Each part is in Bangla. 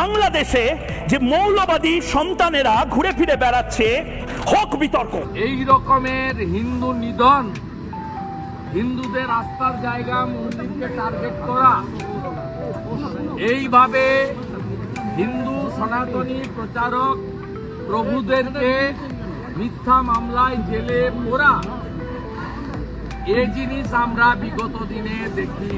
বাংলাদেশে যে মৌলবাদী সন্তানেরা ঘুরে ফিরে বেড়াচ্ছে, হক বিতর্ক। এই রকমের হিন্দু নিধন, হিন্দুদের আস্থার জায়গা মন্দিরকে টার্গেট করা, এইভাবে হিন্দু সনাতনী প্রচারক প্রভুদেরকে মিথ্যা মামলায় জেলে পোরা এ জিনিস আমরা বিগত দিনে দেখি।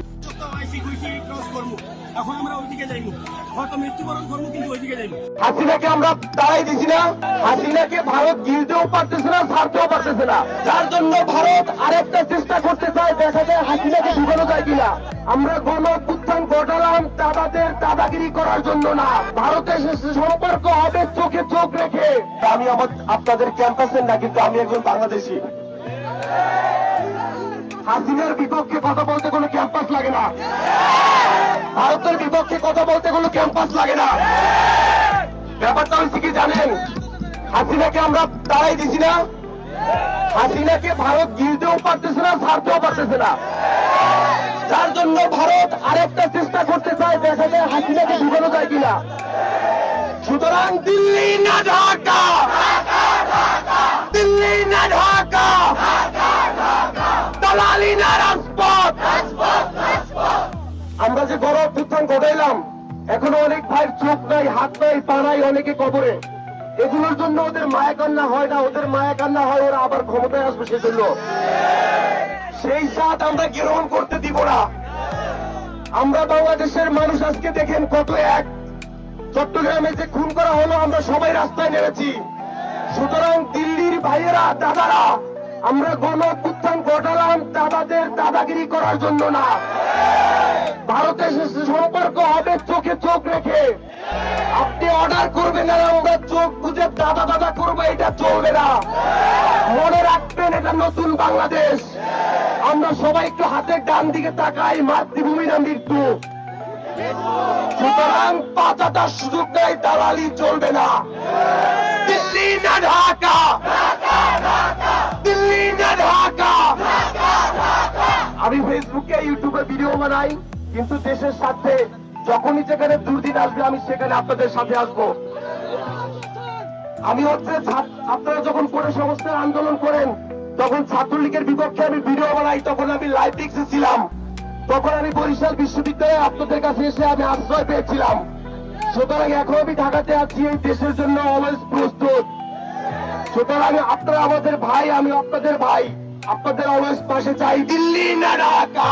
হাসিনাকে আমরা তাড়াই দিছি না। হাসিনাকে ভারত গিলতেও পারতেছে না পারতেছে না। যার জন্য ভারত আরেকটা চেষ্টা করতে চায় দেখা যায় হাসিনাকে ঢুকানো যায় কিনা। আমরা গণ উত্থান ঘটালাম দাদাদের দাদাগিরি করার জন্য না। ভারতের সম্পর্ক হবে চোখে চোখ রেখে। আমি আমার আপনাদের ক্যাম্পাসের না, কিন্তু আমি একজন বাংলাদেশি। হাসিনার বিপক্ষে কথা বলতে কোনো ক্যাম্পাস লাগে না। ভারতের বিপক্ষে কথা বলতে কোনো ক্যাম্পাস লাগে না। ব্যাপারটা হচ্ছে কি জানেন? হাসিনাকে আমরা তাড়াই দিছি না। হাসিনাকে ভারত গিলতেও পারতেছে না, ছাড়তেও পারতেছে না। যার জন্য ভারত আরেকটা চেষ্টা করতে চায় দেখা যায় হাসিনাকে ঢুকানো যায় কিনা। সুতরাং দিল্লি না ঢাকা। দিল্লি না ঢাকা। আমরা যে বড় অভ্যুত্থান ঘটাইলাম, এখনও অনেক ভাইয়ের চোখ নাই, হাত নাই, পা নাই, অনেকে কবরে। এগুলোর জন্য ওদের মায়া কান্না হয় না, ওদের মায়া কান্না হয়, ওরা আবার ক্ষমতায় আসবে সেজন্য। সেই সাথ আমরা গ্রহণ করতে দিব না। আমরা বাংলাদেশের মানুষ আজকে দেখেন কত এক। চট্টগ্রামে যে খুন করা হলো, আমরা সবাই রাস্তায় নেমেছি। সুতরাং দিল্লির ভাইয়েরা, দাদারা, আমরা গণ উত্থান ঘটালাম দাদাদের দাদাগিরি করার জন্য না। ভারতের সম্পর্ক হবে চোখে চোখ রেখে। আপনি অর্ডার করবেন আর আমরা চোখ বুঝে দাদা দাদা করব, এটা চলবে না। মনে রাখবেন এটা নতুন বাংলাদেশ। আমরা সবাই একটু হাতের ডান দিকে তাকাই, মাতৃভূমি না মৃত্যু। সুতরাং পাতাটার সুযোগ নেই, দালালি চলবে না। আমি ফেসবুকে ইউটিউবে ভিডিও বানাই, কিন্তু দেশের সাথে যখনই যেখানে দুর্দিন আসবে, আমি সেখানে আপনাদের সাথে আসব। আমি হচ্ছে আপনারা যখন কোন সংস্থার আন্দোলন করেন, তখন ছাত্রলীগের বিপক্ষে আমি ভিডিও বানাই, তখন আমি লাইভ ডিক্সে ছিলাম। তখন আমি বরিশাল বিশ্ববিদ্যালয়ে আপনাদের কাছে এসে আমি আশ্রয় পেয়েছিলাম। সুতরাং এখন আমি ঢাকাতে আছি, এই দেশের জন্য অলওয়েজ প্রস্তুত। সুতরাং আপনারা আমাদের ভাই, আমি আপনাদের ভাই। আপনাদের অলওয়েজ পাশে চাই দিল্লি না ঢাকা।